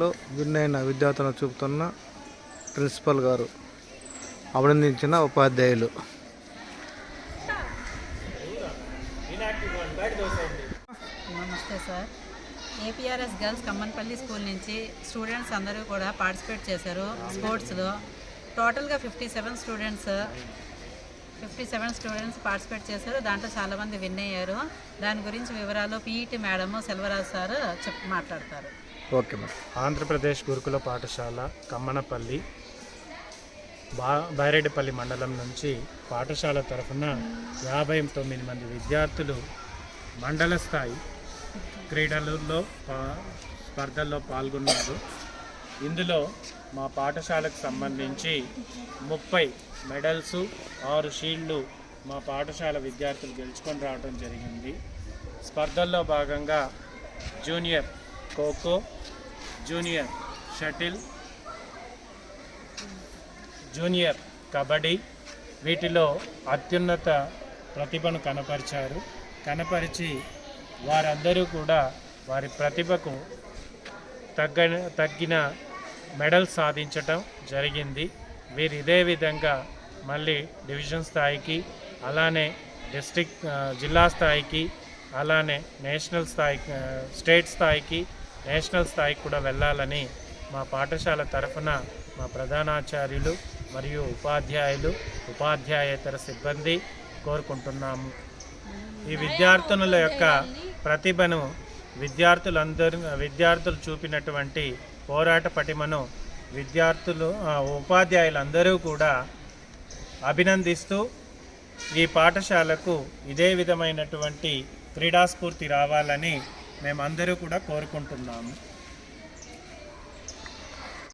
లో విన్నైన విద్యార్థులను చూపుతున్న ప్రిన్సిపల్ గారు అభినందించిన ఉపాధ్యాయులు. నమస్తే sir. APRS girls Kammanpalli school నుంచి స్టూడెంట్స్ అందరూ కూడా పార్టిసిపేట్ చేశారు స్పోర్ట్స్లో. టోటల్గా fifty seven students fifty seven students participate చేశారు. దాంట్లో చాలామంది విన్ అయ్యారు. దాని గురించి వివరాలు పీఈటీ మేడము సెల్వరాజ్ సార్ చెప్ మాట్లాడతారు. Okay madam. ఆంధ్రప్రదేశ్ గురుకుల పాఠశాల కమ్మనపల్లి బా బైరెడ్డిపల్లి మండలం నుంచి పాఠశాల తరఫున యాభై తొమ్మిది మంది విద్యార్థులు మండల స్థాయి క్రీడలలో పా స్పర్ధల్లో పాల్గొన్నారు. ఇందులో మా పాఠశాలకు సంబంధించి ముప్పై మెడల్స్ ఆరు షీల్డ్లు మా పాఠశాల విద్యార్థులు గెలుచుకొని రావడం జరిగింది. స్పర్ధల్లో భాగంగా junior kho kho junior shuttle junior kabaddi వీటిలో అత్యున్నత ప్రతిభను కనపరిచారు. కనపరిచి వారందరూ కూడా వారి ప్రతిభకు తగ్గ తగ్గిన మెడల్ సాధించటం జరిగింది. వీరు ఇదే విధంగా మళ్ళీ డివిజన్ స్థాయికి అలానే డిస్టిక్ జిల్లా స్థాయికి అలానే నేషనల్ స్థాయికి స్టేట్ స్థాయికి నేషనల్ స్థాయికి కూడా వెళ్ళాలని మా పాఠశాల తరఫున మా ప్రధానాచార్యులు మరియు ఉపాధ్యాయులు ఉపాధ్యాయేతర సిబ్బంది కోరుకుంటున్నాము. ఈ విద్యార్థినుల యొక్క ప్రతిభను విద్యార్థులందరూ విద్యార్థులు చూపినటువంటి పోరాట పటిమను విద్యార్థులు ఉపాధ్యాయులందరూ కూడా అభినందిస్తూ ఈ పాఠశాలకు ఇదే విధమైనటువంటి క్రీడాస్ఫూర్తి రావాలని మేమందరూ కూడా కోరుకుంటున్నాము.